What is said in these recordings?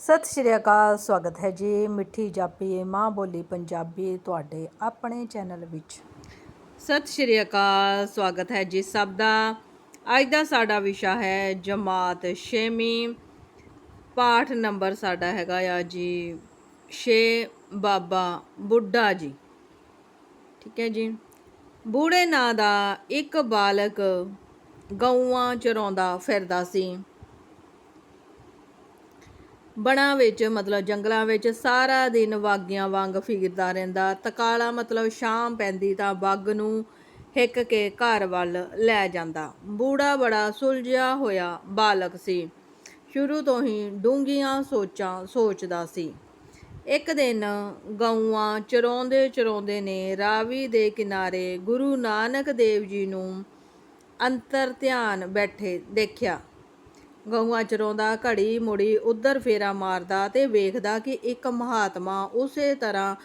ਸਤਿ ਸ਼੍ਰੀ ਅਕਾਲ, ਸਵਾਗਤ ਹੈ ਜੀ। ਮਿੱਠੀ ਜਾਪੀ ਮਾਂ ਬੋਲੀ ਪੰਜਾਬੀ ਤੁਹਾਡੇ ਆਪਣੇ ਚੈਨਲ ਵਿੱਚ। ਸਤਿ ਸ਼੍ਰੀ ਅਕਾਲ, ਸਵਾਗਤ ਹੈ ਜੀ ਸਭ ਦਾ। ਅੱਜ ਦਾ ਸਾਡਾ ਵਿਸ਼ਾ ਹੈ ਜਮਾਤ 6ਵੀਂ ਪਾਠ ਨੰਬਰ ਸਾਡਾ ਹੈਗਾ ਆ ਜੀ 6 ਬਾਬਾ ਬੁੱਢਾ ਜੀ। ਠੀਕ ਹੈ ਜੀ। ਬੂੜੇ ਨਾਂ ਦਾ ਇੱਕ ਬਾਲਕ ਗਊਆਂ ਚਰਾਉਂਦਾ ਫਿਰਦਾ ਸੀ। ਬਣਾ ਵਿੱਚ, ਮਤਲਬ ਜੰਗਲਾਂ ਵਿੱਚ ਸਾਰਾ ਦਿਨ ਵਾਗੀਆਂ ਵਾਂਗ ਫਿਰਦਾ ਰਹਿੰਦਾ। ਤਕਾਲਾ ਮਤਲਬ ਸ਼ਾਮ ਪੈਂਦੀ ਤਾਂ ਬੱਗ ਨੂੰ ਹਿੱਕ ਕੇ ਘਰ ਵੱਲ ਲੈ ਜਾਂਦਾ। ਬੂੜਾ ਬੜਾ ਸੁਲਝਿਆ ਹੋਇਆ ਬਾਲਕ ਸੀ। ਸ਼ੁਰੂ ਤੋਂ ਹੀ ਡੂੰਘੀਆਂ ਸੋਚਾਂ ਸੋਚਦਾ ਸੀ। ਇੱਕ ਦਿਨ ਗਊਆਂ ਚਰਾਉਂਦੇ ਚਰਾਉਂਦੇ ਨੇ ਰਾਵੀ ਦੇ ਕਿਨਾਰੇ ਗੁਰੂ ਨਾਨਕ ਦੇਵ ਜੀ ਨੂੰ ਅੰਤਰ ਧਿਆਨ ਬੈਠੇ ਦੇਖਿਆ। ਗਊਆਂ ਚਰਾਉਂਦਾ ਘੜੀ ਮੁੜੀ ਉਧਰ ਫੇਰਾ ਮਾਰਦਾ ਤੇ ਵੇਖਦਾ ਕਿ ਇੱਕ ਮਹਾਤਮਾ ਉਸੇ ਤਰ੍ਹਾਂ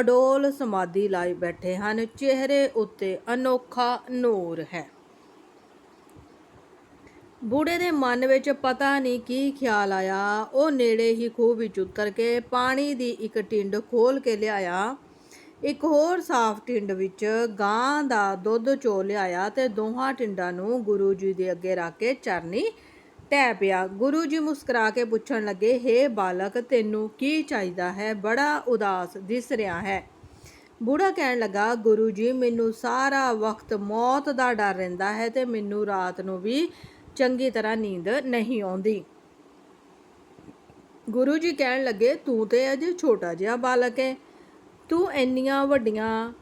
ਅਡੋਲ ਸਮਾਧੀ ਲਾਈ ਬੈਠੇ ਹਨ। ਚਿਹਰੇ ਉੱਤੇ ਅਨੋਖਾ ਨੂਰ ਹੈ। ਬੂੜੇ ਦੇ ਮਨ ਵਿੱਚ ਪਤਾ ਨਹੀਂ ਕੀ ਖਿਆਲ ਆਇਆ। ਉਹ ਨੇੜੇ ਹੀ ਖੂਹ ਵਿੱਚ ਉਤਰ ਕੇ ਪਾਣੀ ਦੀ ਇੱਕ ਟਿੰਡ ਖੋਲ ਕੇ ਲਿਆਇਆ। ਇੱਕ ਹੋਰ ਸਾਫ਼ ਟਿੰਡ ਵਿੱਚ ਗਾਂ ਦਾ ਦੁੱਧ ਚੋ ਲਿਆਇਆ ਤੇ ਦੋਹਾਂ ਟਿੰਡਾਂ ਨੂੰ ਗੁਰੂ ਜੀ ਦੇ ਅੱਗੇ ਰੱਖ ਕੇ ਚਰਨੀ ਟਹਿ ਪਿਆ। ਗੁਰੂ ਜੀ ਮੁਸਕਰਾ ਕੇ ਪੁੱਛਣ ਲੱਗੇ, ਹੇ ਬਾਲਕ, ਤੈਨੂੰ ਕੀ ਚਾਹੀਦਾ ਹੈ? ਬੜਾ ਉਦਾਸ ਦਿਸ ਰਿਹਾ ਹੈ। ਬੂੜਾ ਕਹਿਣ ਲੱਗਾ, ਗੁਰੂ ਜੀ, ਮੈਨੂੰ ਸਾਰਾ ਵਕਤ ਮੌਤ ਦਾ ਡਰ ਰਹਿੰਦਾ ਹੈ ਤੇ ਮੈਨੂੰ ਰਾਤ ਨੂੰ ਵੀ ਚੰਗੀ ਤਰ੍ਹਾਂ ਨੀਂਦ ਨਹੀਂ ਆਉਂਦੀ। ਗੁਰੂ ਜੀ ਕਹਿਣ ਲੱਗੇ, ਤੂੰ ਤੇ ਅਜੇ ਛੋਟਾ ਜਿਹਾ ਬਾਲਕ ਹੈ। ਤੂੰ ਇੰਨੀਆਂ ਵੱਡੀਆਂ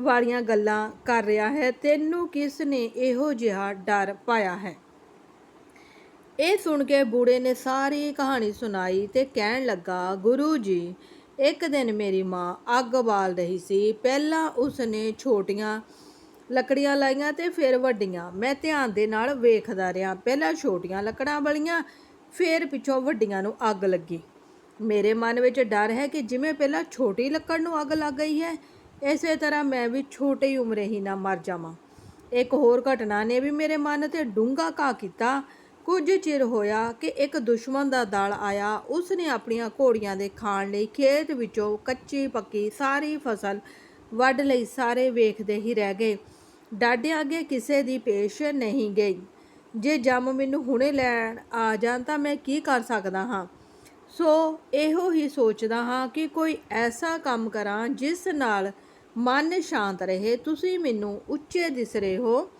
ਵਾਲੀਆਂ ਗੱਲਾਂ ਕਰ ਰਿਹਾ ਹੈ। ਤੈਨੂੰ ਕਿਸ ਨੇ ਇਹੋ ਜਿਹਾ ਡਰ ਪਾਇਆ ਹੈ? ਇਹ ਸੁਣ ਕੇ ਬੂੜੇ ਨੇ ਸਾਰੀ ਕਹਾਣੀ ਸੁਣਾਈ ਤੇ ਕਹਿਣ ਲੱਗਾ, ਗੁਰੂ ਜੀ, ਇੱਕ ਦਿਨ ਮੇਰੀ ਮਾਂ ਅੱਗ ਬਾਲ ਰਹੀ ਸੀ। ਪਹਿਲਾਂ ਉਸਨੇ ਛੋਟੀਆਂ ਲੱਕੜੀਆਂ ਲਾਈਆਂ ਤੇ ਫਿਰ ਵੱਡੀਆਂ। ਮੈਂ ਧਿਆਨ ਦੇ ਨਾਲ ਵੇਖਦਾ ਰਿਹਾ। ਪਹਿਲਾਂ ਛੋਟੀਆਂ ਲੱਕੜਾਂ ਬਲੀਆਂ, ਫਿਰ ਪਿੱਛੋਂ ਵੱਡੀਆਂ ਨੂੰ ਅੱਗ ਲੱਗੀ। ਮੇਰੇ ਮਨ ਵਿੱਚ ਡਰ ਹੈ ਕਿ ਜਿਵੇਂ ਪਹਿਲਾਂ ਛੋਟੀ ਲੱਕੜ ਨੂੰ ਅੱਗ ਲੱਗ ਗਈ ਹੈ, ਇਸੇ ਤਰ੍ਹਾਂ ਮੈਂ ਵੀ ਛੋਟੀ ਉਮਰੇ ਹੀ ਨਾ ਮਰ ਜਾਵਾਂ। ਇੱਕ ਹੋਰ ਘਟਨਾ ਨੇ ਵੀ ਮੇਰੇ ਮਨ ਤੇ ਡੂੰਘਾ ਘਾ ਕੀਤਾ। ਕੁਝ ਚਿਰ ਹੋਇਆ ਕਿ ਇੱਕ ਦੁਸ਼ਮਣ ਦਾ ਦਲ ਆਇਆ। ਉਸ ਨੇ ਆਪਣੀਆਂ ਘੋੜੀਆਂ ਦੇ ਖਾਣ ਲਈ ਖੇਤ ਵਿੱਚੋਂ ਕੱਚੀ ਪੱਕੀ ਸਾਰੀ ਫਸਲ ਵੱਢ ਲਈ, ਸਾਰੇ ਵੇਖਦੇ ਹੀ ਰਹਿ ਗਏ। ਡਾਢੇ ਅੱਗੇ ਕਿਸੇ ਦੀ ਪੇਸ਼ ਨਹੀਂ ਗਈ। ਜੇ ਜੰਮ ਮੈਨੂੰ ਹੁਣੇ ਲੈਣ ਆ ਜਾਣ ਤਾਂ ਮੈਂ ਕੀ ਕਰ ਸਕਦਾ ਹਾਂ? ਸੋ ਇਹੋ ਹੀ ਸੋਚਦਾ ਹਾਂ ਕਿ ਕੋਈ ਐਸਾ ਕੰਮ ਕਰਾਂ ਜਿਸ ਨਾਲ ਮਨ ਸ਼ਾਂਤ ਰਹੇ। ਤੁਸੀਂ ਮੈਨੂੰ ਉੱਚੇ ਦਿਸ ਰਹੇ ਹੋ।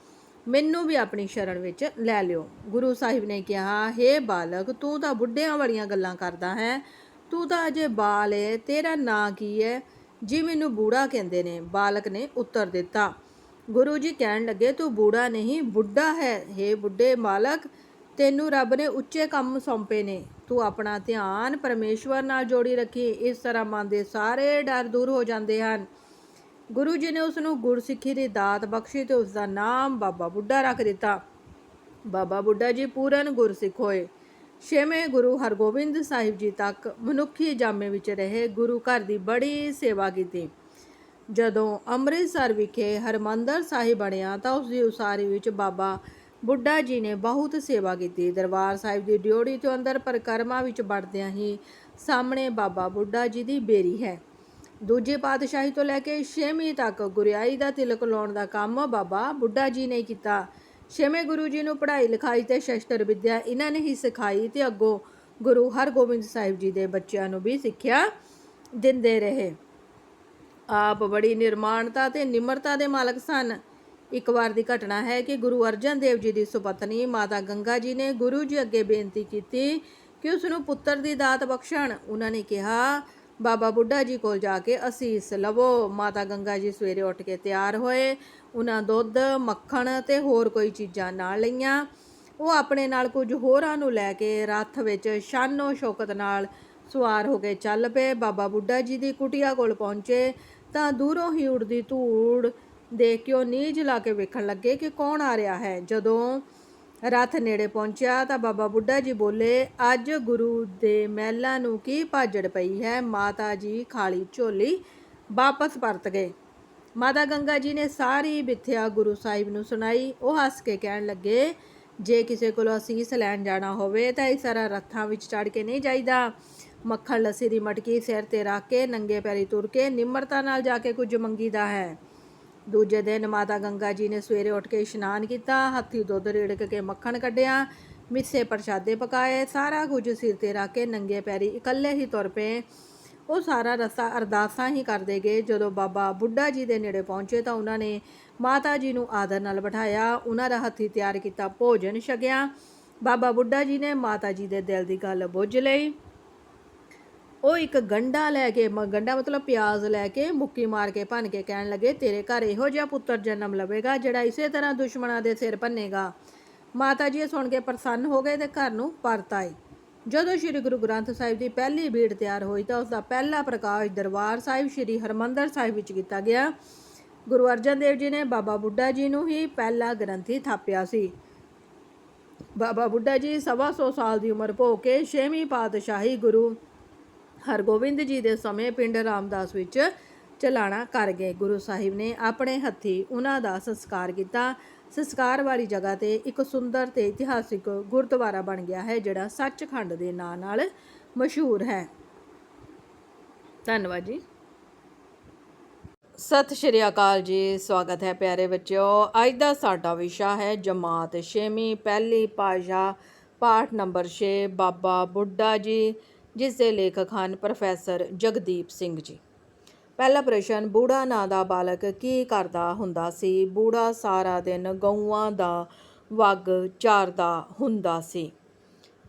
ਮੈਨੂੰ ਵੀ ਆਪਣੀ ਸ਼ਰਨ ਵਿੱਚ ਲੈ ਲਿਓ। ਗੁਰੂ ਸਾਹਿਬ ਨੇ ਕਿਹਾ, ਹੇ ਬਾਲਕ, ਤੂੰ ਤਾਂ ਬੁੱਢਿਆਂ ਵਾਲੀਆਂ ਗੱਲਾਂ ਕਰਦਾ ਹੈ। ਤੂੰ ਤਾਂ ਅਜੇ ਬਾਲ ਹੈ ਤੇਰਾ ਨਾਂ ਕੀ ਹੈ ਜੀ ਮੈਨੂੰ ਬੂੜਾ ਕਹਿੰਦੇ ਨੇ। ਬਾਲਕ ਨੇ ਉੱਤਰ ਦਿੱਤਾ, ਗੁਰੂ ਜੀ ਕਹਿਣ ਲੱਗੇ, ਤੂੰ ਬੂੜਾ ਨਹੀਂ, ਬੁੱਢਾ ਹੈ। ਹੇ ਬੁੱਢੇ ਮਾਲਕ ਤੈਨੂੰ ਰੱਬ ਨੇ ਉੱਚੇ ਕੰਮ ਸੌਂਪੇ ਨੇ। ਤੂੰ ਆਪਣਾ ਧਿਆਨ ਪਰਮੇਸ਼ਵਰ ਨਾਲ ਜੋੜੀ ਰੱਖੀ। ਇਸ ਤਰ੍ਹਾਂ ਮਨ ਦੇ ਸਾਰੇ ਡਰ ਦੂਰ ਹੋ ਜਾਂਦੇ ਹਨ। ਗੁਰੂ ਜੀ ਨੇ ਉਸ ਨੂੰ ਗੁਰਸਿੱਖੀ ਦੀ ਦਾਤ ਬਖਸ਼ੀ ਤੇ ਉਸ ਦਾ ਨਾਮ ਬਾਬਾ ਬੁੱਢਾ ਰੱਖ ਦਿੱਤਾ। ਬਾਬਾ ਬੁੱਢਾ ਜੀ ਪੂਰਨ ਗੁਰਸਿੱਖ ਹੋਏ। ਛੇਵੇਂ ਗੁਰੂ ਹਰਗੋਬਿੰਦ ਸਾਹਿਬ ਜੀ ਤੱਕ ਮਨੁੱਖੀ ਜਾਮੇ ਵਿੱਚ ਰਹੇ ਗੁਰੂ ਘਰ ਦੀ ਬੜੀ ਸੇਵਾ ਕੀਤੀ। ਜਦੋਂ ਅੰਮ੍ਰਿਤਸਰ ਵਿਖੇ ਹਰਮੰਦਰ ਸਾਹਿਬ ਬਣਿਆ ਤਾਂ ਉਸ ਦੀ ਉਸਾਰੀ ਵਿੱਚ ਬਾਬਾ ਬੁੱਢਾ ਜੀ ਨੇ ਬਹੁਤ ਸੇਵਾ ਕੀਤੀ। ਦਰਬਾਰ ਸਾਹਿਬ ਦੀ ਡਿਓੜੀ ਤੋਂ ਅੰਦਰ ਪਰਿਕਰਮਾ ਵਿੱਚ ਵੜਦਿਆਂ ਹੀ ਸਾਹਮਣੇ ਬਾਬਾ ਬੁੱਢਾ ਜੀ ਦੀ ਬੇਰੀ ਹੈ। ਦੂਜੀ ਪਾਤਸ਼ਾਹੀ ਤੋਂ ਲੈ ਕੇ ਛੇਵੀਂ ਤੱਕ ਗੁਰਿਆਈ ਦਾ ਤਿਲਕ ਲਾਉਣ ਦਾ ਕੰਮ ਬਾਬਾ ਬੁੱਢਾ ਜੀ ਨੇ ਕੀਤਾ। ਛੇਵੇਂ ਗੁਰੂ ਜੀ ਨੂੰ ਪੜ੍ਹਾਈ ਲਿਖਾਈ ਤੇ ਸ਼ਸਤਰ ਵਿੱਦਿਆ ਇਹਨਾਂ ਨੇ ਹੀ ਸਿਖਾਈ ਤੇ ਅੱਗੋਂ ਗੁਰੂ ਹਰਗੋਬਿੰਦ ਸਾਹਿਬ ਜੀ ਦੇ ਬੱਚਿਆਂ ਨੂੰ ਵੀ ਸਿੱਖਿਆ ਦਿੰਦੇ ਰਹੇ। ਆਪ ਬੜੀ ਨਿਰਮਾਣਤਾ ਤੇ ਨਿਮਰਤਾ ਦੇ ਮਾਲਕ ਸਨ। ਇੱਕ ਵਾਰ ਦੀ ਘਟਨਾ ਹੈ ਕਿ ਗੁਰੂ ਅਰਜਨ ਦੇਵ ਜੀ ਦੀ ਸੁਪਤਨੀ ਮਾਤਾ ਗੰਗਾ ਜੀ ਨੇ ਗੁਰੂ ਜੀ ਅੱਗੇ ਬੇਨਤੀ ਕੀਤੀ ਕਿ ਉਸ ਨੂੰ ਪੁੱਤਰ ਦੀ ਦਾਤ ਬਖਸ਼ਣ। ਉਹਨਾਂ ਨੇ ਕਿਹਾ ਬਾਬਾ ਬੁੱਢਾ ਜੀ ਕੋਲ ਜਾ ਕੇ ਅਸੀਸ ਲਵੋ। ਮਾਤਾ ਗੰਗਾ ਜੀ ਸਵੇਰੇ ਉੱਠ ਕੇ ਤਿਆਰ ਹੋਏ। ਉਹਨਾਂ ਦੁੱਧ, ਮੱਖਣ ਤੇ ਹੋਰ ਕੋਈ ਚੀਜ਼ਾਂ ਨਾਲ ਲਈਆਂ। ਉਹ ਆਪਣੇ ਨਾਲ ਕੁਝ ਹੋਰਾਂ ਨੂੰ ਲੈ ਕੇ ਰੱਥ ਵਿੱਚ ਸ਼ਾਨੋ ਸ਼ੌਕਤ ਨਾਲ ਸਵਾਰ ਹੋ ਕੇ ਚੱਲ ਪਏ। ਬਾਬਾ ਬੁੱਢਾ ਜੀ ਦੀ ਕੁਟਿਆ ਕੋਲ ਪਹੁੰਚੇ ਤਾਂ ਦੂਰੋਂ ਹੀ ਉੜਦੀ ਧੂੜ ਦੇਖ ਕੇ ਉਹ ਨੀਝ ਲਾ ਕੇ ਵੇਖਣ ਲੱਗੇ ਕਿ ਕੌਣ ਆ ਰਿਹਾ ਹੈ। ਜਦੋਂ ਰਥ ਨੇੜੇ ਪਹੁੰਚਿਆ ਤਾਂ ਬਾਬਾ ਬੁੱਢਾ ਜੀ ਬੋਲੇ, ਅੱਜ ਗੁਰੂ ਦੇ ਮਹਿਲਾਂ ਨੂੰ ਕੀ ਭਾਜੜ ਪਈ ਹੈ? ਮਾਤਾ ਜੀ ਖਾਲੀ ਝੋਲੀ ਵਾਪਸ ਪਰਤ ਗਏ। ਮਾਤਾ ਗੰਗਾ ਜੀ ਨੇ ਸਾਰੀ ਮਿੱਥਿਆ ਗੁਰੂ ਸਾਹਿਬ ਨੂੰ ਸੁਣਾਈ। ਉਹ ਹੱਸ ਕੇ ਕਹਿਣ ਲੱਗੇ, ਜੇ ਕਿਸੇ ਕੋਲੋਂ ਅਸੀਸ ਲੈਣ ਜਾਣਾ ਹੋਵੇ ਤਾਂ ਇਹ ਸਾਰਾ ਰੱਥਾਂ ਵਿੱਚ ਚੜ ਕੇ ਨਹੀਂ ਜਾਈਦਾ। ਮੱਖਣ ਲੱਸੀ ਦੀ ਮਟਕੀ ਸਿਰ ਤੇ ਰੱਖ ਕੇ, ਨੰਗੇ ਪੈਰੀ ਤੁਰ ਕੇ ਨਿਮਰਤਾ ਨਾਲ ਜਾ ਕੇ ਕੁਝ ਮੰਗੀਦਾ ਹੈ। ਦੂਜੇ ਦਿਨ ਮਾਤਾ ਗੰਗਾ ਜੀ ਨੇ ਸਵੇਰੇ ਉੱਠ ਕੇ ਇਸ਼ਨਾਨ ਕੀਤਾ, ਹੱਥੀ ਦੁੱਧ ਰੇੜਕ ਕੇ ਮੱਖਣ ਕੱਢਿਆ, ਮਿੱਸੇ ਪ੍ਰਸ਼ਾਦੇ ਪਕਾਏ, ਸਾਰਾ ਕੁਝ ਸਿਰ ਤੇ ਰੱਖ ਕੇ ਨੰਗੇ ਪੈਰੀ ਇਕੱਲੇ ਹੀ ਤੁਰ ਪਏ। ਉਹ ਸਾਰਾ ਰਸਤਾ ਅਰਦਾਸਾਂ ਹੀ ਕਰਦੇ ਗਏ। ਜਦੋਂ ਬਾਬਾ ਬੁੱਢਾ ਜੀ ਦੇ ਨੇੜੇ ਪਹੁੰਚੇ ਤਾਂ ਉਹਨਾਂ ਨੇ ਮਾਤਾ ਜੀ ਨੂੰ ਆਦਰ ਨਾਲ ਬਿਠਾਇਆ, ਉਹਨਾਂ ਦਾ ਹੱਥੀ ਤਿਆਰ ਕੀਤਾ ਭੋਜਨ ਛਕਿਆ। ਬਾਬਾ ਬੁੱਢਾ ਜੀ ਨੇ ਮਾਤਾ ਜੀ ਦੇ ਦਿਲ ਦੀ ਗੱਲ ਬੁੱਝ ਲਈ। ਉਹ ਇੱਕ ਗੰਡਾ ਲੈ ਕੇ, ਮ- ਗੰਡਾ ਮਤਲਬ ਪਿਆਜ਼ ਲੈ ਕੇ ਮੁੱਕੀ ਮਾਰ ਕੇ ਭੰਨ ਕੇ ਕਹਿਣ ਲੱਗੇ, ਤੇਰੇ ਘਰ ਇਹੋ ਜਿਹਾ ਪੁੱਤਰ ਜਨਮ ਲਵੇਗਾ ਜਿਹੜਾ ਇਸੇ ਤਰ੍ਹਾਂ ਦੁਸ਼ਮਣਾਂ ਦੇ ਸਿਰ ਭੰਨੇਗਾ? ਮਾਤਾ ਜੀ ਇਹ ਸੁਣ ਕੇ ਪ੍ਰਸੰਨ ਹੋ ਗਏ ਤੇ ਘਰ ਨੂੰ ਪਰਤ ਆਏ। ਜਦੋਂ ਸ੍ਰੀ ਗੁਰੂ ਗ੍ਰੰਥ ਸਾਹਿਬ ਦੀ ਪਹਿਲੀ ਬੀੜ ਤਿਆਰ ਹੋਈ ਤਾਂ ਉਸ ਦਾ ਪਹਿਲਾ ਪ੍ਰਕਾਸ਼ ਦਰਬਾਰ ਸਾਹਿਬ ਸ੍ਰੀ ਹਰਮੰਦਰ ਸਾਹਿਬ ਵਿੱਚ ਕੀਤਾ ਗਿਆ। ਗੁਰੂ ਅਰਜਨ ਦੇਵ ਜੀ ਨੇ ਬਾਬਾ ਬੁੱਢਾ ਜੀ ਨੂੰ ਹੀ ਪਹਿਲਾ ਗ੍ਰੰਥੀ ਥਾਪਿਆ ਸੀ। ਬਾਬਾ ਬੁੱਢਾ ਜੀ ਸਵਾ ਸੌ ਸਾਲ ਦੀ ਉਮਰ ਭੋਗ ਕੇ ਛੇਵੀਂ ਪਾਤਸ਼ਾਹੀ ਗੁਰੂ ਹਰਗੋਬਿੰਦ ਜੀ ਦੇ ਸਮੇਂ ਪਿੰਡ ਰਾਮਦਾਸ ਵਿੱਚ ਚਲਾਣਾ ਕਰ ਗਏ। ਗੁਰੂ ਸਾਹਿਬ ਨੇ ਆਪਣੇ ਹੱਥੀ ਉਹਨਾਂ ਦਾ ਸੰਸਕਾਰ ਕੀਤਾ। ਸੰਸਕਾਰ ਵਾਲੀ ਜਗ੍ਹਾ ਤੇ ਇੱਕ ਸੁੰਦਰ ਤੇ ਇਤਿਹਾਸਿਕ ਗੁਰਦੁਆਰਾ ਬਣ ਗਿਆ ਹੈ, ਜਿਹੜਾ ਸੱਚਖੰਡ ਦੇ ਨਾਂ ਨਾਲ ਮਸ਼ਹੂਰ ਹੈ। ਧੰਨਵਾਦ ਜੀ। ਸਤਿ ਸ਼੍ਰੀ ਅਕਾਲ ਜੀ। ਸਵਾਗਤ ਹੈ ਪਿਆਰੇ ਬੱਚਿਓ। ਅੱਜ ਦਾ ਸਾਡਾ ਵਿਸ਼ਾ ਹੈ ਜਮਾਤ ਛੇਵੀਂ, ਪਹਿਲੀ ਪਾਸ਼ਾ ਪਾਠ ਨੰਬਰ 6 ਬਾਬਾ ਬੁੱਢਾ ਜੀ। ਜਿਸ ਦੇ ਲੇਖਕ ਹਨ ਪ੍ਰੋਫੈਸਰ ਜਗਦੀਪ ਸਿੰਘ ਜੀ। ਪਹਿਲਾ ਪ੍ਰਸ਼ਨ, ਬੂੜਾ ਨਾਂ ਦਾ ਬਾਲਕ ਕੀ ਕਰਦਾ ਹੁੰਦਾ ਸੀ? ਬੂੜਾ ਸਾਰਾ ਦਿਨ ਗਊਆਂ ਦਾ ਵਗ ਚਾਰਦਾ ਹੁੰਦਾ ਸੀ।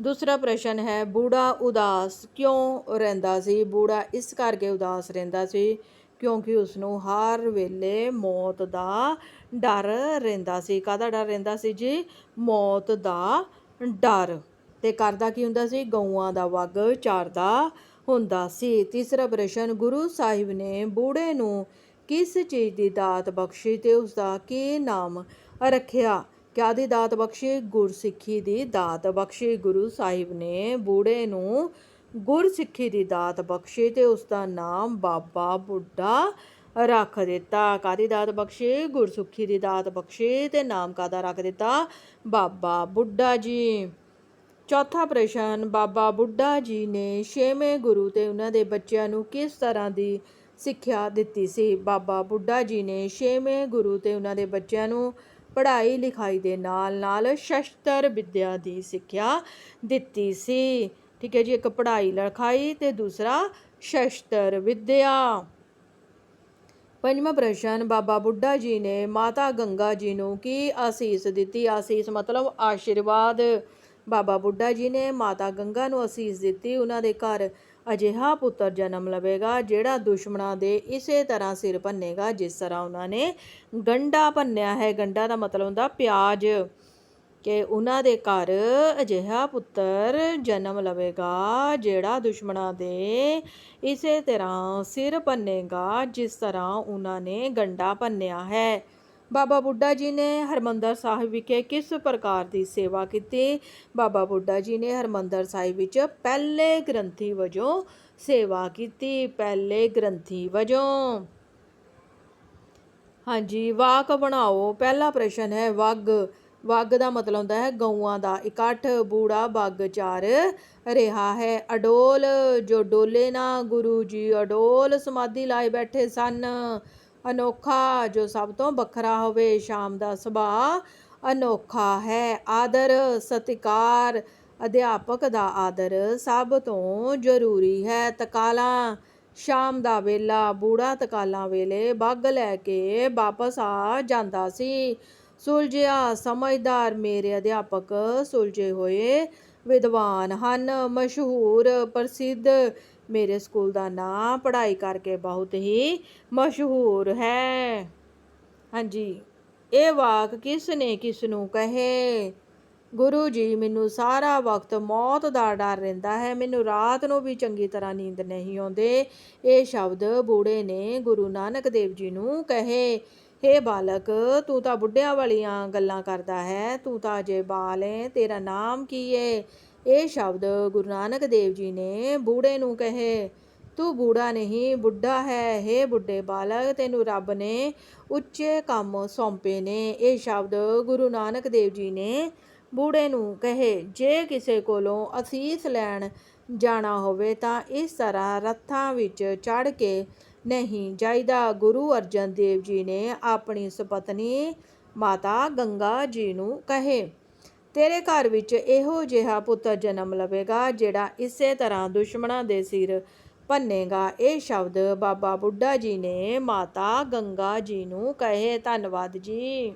ਦੂਸਰਾ ਪ੍ਰਸ਼ਨ ਹੈ, ਬੂੜਾ ਉਦਾਸ ਕਿਉਂ ਰਹਿੰਦਾ ਸੀ? ਬੂੜਾ ਇਸ ਕਰਕੇ ਉਦਾਸ ਰਹਿੰਦਾ ਸੀ ਕਿਉਂਕਿ ਉਸ ਨੂੰ ਹਰ ਵੇਲੇ ਮੌਤ ਦਾ ਡਰ ਰਹਿੰਦਾ ਸੀ। ਕਾਹਦਾ ਡਰ ਰਹਿੰਦਾ ਸੀ ਜੀ? ਮੌਤ ਦਾ ਡਰ। ਤੇ ਕਰਦਾ ਕੀ ਹੁੰਦਾ ਸੀ? ਗਊਆਂ ਦਾ ਵਗ ਚਾਰਦਾ ਹੁੰਦਾ ਸੀ। ਤੀਸਰਾ ਪ੍ਰਸ਼ਨ, ਗੁਰੂ ਸਾਹਿਬ ਨੇ ਬੂੜੇ ਨੂੰ ਕਿਸ ਚੀਜ਼ ਦੀ ਦਾਤ ਬਖਸ਼ੀ ਤੇ ਉਸ ਦਾ ਕੀ ਨਾਮ ਰੱਖਿਆ? ਕਿਆ ਦੀ ਦਾਤ ਬਖਸ਼ੀ? ਗੁਰਸਿੱਖੀ ਦੀ ਦਾਤ ਬਖਸ਼ੀ। ਗੁਰੂ ਸਾਹਿਬ ਨੇ ਬੂੜੇ ਨੂੰ ਗੁਰਸਿੱਖੀ ਦੀ ਦਾਤ ਬਖਸ਼ੀ ਤੇ ਉਸ ਦਾ ਨਾਮ ਬਾਬਾ ਬੁੱਢਾ ਰੱਖ ਦਿੱਤਾ। ਕਾਦੀ ਦਾਤ ਬਖਸ਼ੀ? ਗੁਰਸਿੱਖੀ ਦੀ ਦਾਤ ਬਖਸ਼ੀ ਤੇ ਨਾਮ ਕਾਦਾ ਰੱਖ ਦਿੱਤਾ? ਬਾਬਾ ਬੁੱਢਾ ਜੀ। ਚੌਥਾ ਪ੍ਰਸ਼ਨ, ਬਾਬਾ ਬੁੱਢਾ ਜੀ ਨੇ ਛੇਵੇਂ ਗੁਰੂ ਤੇ ਉਹਨਾਂ ਦੇ ਬੱਚਿਆਂ ਨੂੰ ਕਿਸ ਤਰ੍ਹਾਂ ਦੀ ਸਿੱਖਿਆ ਦਿੱਤੀ ਸੀ? ਬਾਬਾ ਬੁੱਢਾ ਜੀ ਨੇ ਛੇਵੇਂ ਗੁਰੂ ਤੇ ਉਹਨਾਂ ਦੇ ਬੱਚਿਆਂ ਨੂੰ ਪੜ੍ਹਾਈ ਲਿਖਾਈ ਦੇ ਨਾਲ ਨਾਲ ਸ਼ਸਤਰ ਵਿੱਦਿਆ ਦੀ ਸਿੱਖਿਆ ਦਿੱਤੀ ਸੀ। ਠੀਕ ਹੈ ਜੀ, ਇੱਕ ਪੜ੍ਹਾਈ ਲਿਖਾਈ ਤੇ ਦੂਸਰਾ ਸ਼ਸਤਰ ਵਿੱਦਿਆ। ਪੰਜਵਾਂ ਪ੍ਰਸ਼ਨ, ਬਾਬਾ ਬੁੱਢਾ ਜੀ ਨੇ ਮਾਤਾ ਗੰਗਾ ਜੀ ਨੂੰ ਕੀ ਆਸੀਸ ਦਿੱਤੀ? ਆਸੀਸ ਮਤਲਬ ਆਸ਼ੀਰਵਾਦ। ਬਾਬਾ ਬੁੱਢਾ ਜੀ ਨੇ ਮਾਤਾ ਗੰਗਾ ਨੂੰ ਅਸੀਸ ਦਿੱਤੀ। ਉਹਨਾਂ ਦੇ ਘਰ ਅਜਿਹਾ ਪੁੱਤਰ ਜਨਮ ਲਵੇਗਾ ਜਿਹੜਾ ਦੁਸ਼ਮਣਾਂ ਦੇ ਇਸੇ ਤਰ੍ਹਾਂ ਸਿਰ ਭੰਨੇਗਾ, ਜਿਸ ਤਰ੍ਹਾਂ ਉਹਨਾਂ ਨੇ ਗੰਡਾ ਭੰਨਿਆ ਹੈ। ਗੰਡਾ ਦਾ ਮਤਲਬ ਹੁੰਦਾ ਪਿਆਜ਼। ਕਿ ਉਹਨਾਂ ਦੇ ਘਰ ਅਜਿਹਾ ਪੁੱਤਰ ਜਨਮ ਲਵੇਗਾ ਜਿਹੜਾ ਦੁਸ਼ਮਣਾਂ ਦੇ ਇਸੇ ਤਰ੍ਹਾਂ ਸਿਰ ਭੰਨੇਗਾ, ਜਿਸ ਤਰ੍ਹਾਂ ਉਹਨਾਂ ਨੇ ਗੰਡਾ ਭੰਨਿਆ ਹੈ। ਬਾਬਾ ਬੁੱਢਾ ਜੀ ਨੇ ਹਰਮੰਦਰ ਸਾਹਿਬ ਵਿਖੇ ਕਿਸ ਪ੍ਰਕਾਰ ਦੀ ਸੇਵਾ ਕੀਤੀ? ਬਾਬਾ ਬੁੱਢਾ ਜੀ ਨੇ ਹਰਮੰਦਰ ਸਾਹਿਬ ਵਿੱਚ ਪਹਿਲੇ ਗ੍ਰੰਥੀ ਵਜੋਂ ਸੇਵਾ ਕੀਤੀ। ਪਹਿਲੇ ਗ੍ਰੰਥੀ ਵਜੋਂ। ਹਾਂਜੀ, ਵਾਕ ਬਣਾਓ। ਪਹਿਲਾ ਪ੍ਰਸ਼ਨ ਹੈ ਵਗ। ਵਗ ਦਾ ਮਤਲਬ ਹੁੰਦਾ ਹੈ ਗਊਆਂ ਦਾ ਇਕੱਠ, ਬੂੜਾ, ਬੱਗ, ਚਾਰ। ਰਿਹਾ ਹੈ ਅਡੋਲ, ਜੋ ਡੋਲੇ ਨਾ ਗੁਰੂ ਜੀ ਅਡੋਲ ਸਮਾਧੀ ਲਾਏ ਬੈਠੇ ਸਨ। ਅਨੋਖਾ ਜੋ ਸਭ ਤੋਂ ਵੱਖਰਾ ਹੋਵੇ ਸ਼ਾਮ ਦਾ ਸੁਭਾਅ, ਅਨੋਖਾ ਹੈ ਆਦਰ, ਸਤਿਕਾਰ, ਅਧਿਆਪਕ ਦਾ ਆਦਰ ਸਭ ਤੋਂ ਜ਼ਰੂਰੀ ਹੈ ਤਕਾਲਾਂ। ਸ਼ਾਮ ਦਾ ਵੇਲਾ, ਬੂੜਾ ਤਕਾਲਾਂ ਵੇਲੇ ਬੱਗ ਲੈ ਕੇ ਵਾਪਸ ਆ ਜਾਂਦਾ ਸੀ। ਸੁਲਝਿਆ ਸਮਝਦਾਰ ਮੇਰੇ ਅਧਿਆਪਕ ਸੁਲਝੇ ਹੋਏ ਵਿਦਵਾਨ ਹਨ, ਮਸ਼ਹੂਰ ਪ੍ਰਸਿੱਧ ਮੇਰੇ ਸਕੂਲ ਦਾ ਨਾਂ ਪੜ੍ਹਾਈ ਕਰਕੇ ਬਹੁਤ ਹੀ ਮਸ਼ਹੂਰ ਹੈ। ਹਾਂਜੀ, ਇਹ ਵਾਕ ਕਿਸ ਨੇ ਕਿਸ ਨੂੰ ਕਹੇ? ਗੁਰੂ ਜੀ, ਮੈਨੂੰ ਸਾਰਾ ਵਕਤ ਮੌਤ ਦਾ ਡਰ ਰਹਿੰਦਾ ਹੈ। ਮੈਨੂੰ ਰਾਤ ਨੂੰ ਵੀ ਚੰਗੀ ਤਰ੍ਹਾਂ ਨੀਂਦ ਨਹੀਂ ਆਉਂਦੇ। ਇਹ ਸ਼ਬਦ ਬੂੜੇ ਨੇ ਗੁਰੂ ਨਾਨਕ ਦੇਵ ਜੀ ਨੂੰ ਕਹੇ। ਹੇ ਬਾਲਕ, ਤੂੰ ਤਾਂ ਬੁੱਢਿਆਂ ਵਾਲੀਆਂ ਗੱਲਾਂ ਕਰਦਾ ਹੈ। ਤੂੰ ਤਾਂ ਅਜੇ ਬਾਲ ਹੈ। ਤੇਰਾ ਨਾਮ ਕੀ ਹੈ ਇਹ ਸ਼ਬਦ ਗੁਰੂ ਨਾਨਕ ਦੇਵ ਜੀ ਨੇ ਬੂੜੇ ਨੂੰ ਕਹੇ, ਤੂੰ ਬੂੜਾ ਨਹੀਂ, ਬੁੱਢਾ ਹੈ, ਹੇ ਬੁੱਢੇ ਬਾਲਕ ਤੈਨੂੰ ਰੱਬ ਨੇ ਉੱਚੇ ਕੰਮ ਸੌਂਪੇ ਨੇ। ਇਹ ਸ਼ਬਦ ਗੁਰੂ ਨਾਨਕ ਦੇਵ ਜੀ ਨੇ ਬੂੜੇ ਨੂੰ ਕਹੇ, ਜੇ ਕਿਸੇ ਕੋਲੋਂ ਅਸੀਸ ਲੈਣ ਜਾਣਾ ਹੋਵੇ, ਤਾਂ ਇਸ ਤਰ੍ਹਾਂ ਰੱਥਾਂ ਵਿੱਚ ਚੜ੍ਹ ਕੇ ਨਹੀਂ ਜਾਈਦਾ। ਗੁਰੂ ਅਰਜਨ ਦੇਵ ਜੀ ਨੇ ਆਪਣੀ ਸੁਪਤਨੀ ਮਾਤਾ ਗੰਗਾ ਜੀ ਨੂੰ ਕਹੇ ਤੇਰੇ ਘਰ ਵਿੱਚ ਇਹੋ ਜਿਹਾ ਪੁੱਤਰ ਜਨਮ ਲਵੇਗਾ, ਜਿਹੜਾ ਇਸੇ ਤਰ੍ਹਾਂ ਦੁਸ਼ਮਣਾਂ ਦੇ ਸਿਰ ਭੰਨੇਗਾ। ਇਹ ਸ਼ਬਦ ਬਾਬਾ ਬੁੱਢਾ ਜੀ ਨੇ ਮਾਤਾ ਗੰਗਾ ਜੀ ਨੂੰ ਕਹੇ। ਧੰਨਵਾਦ ਜੀ।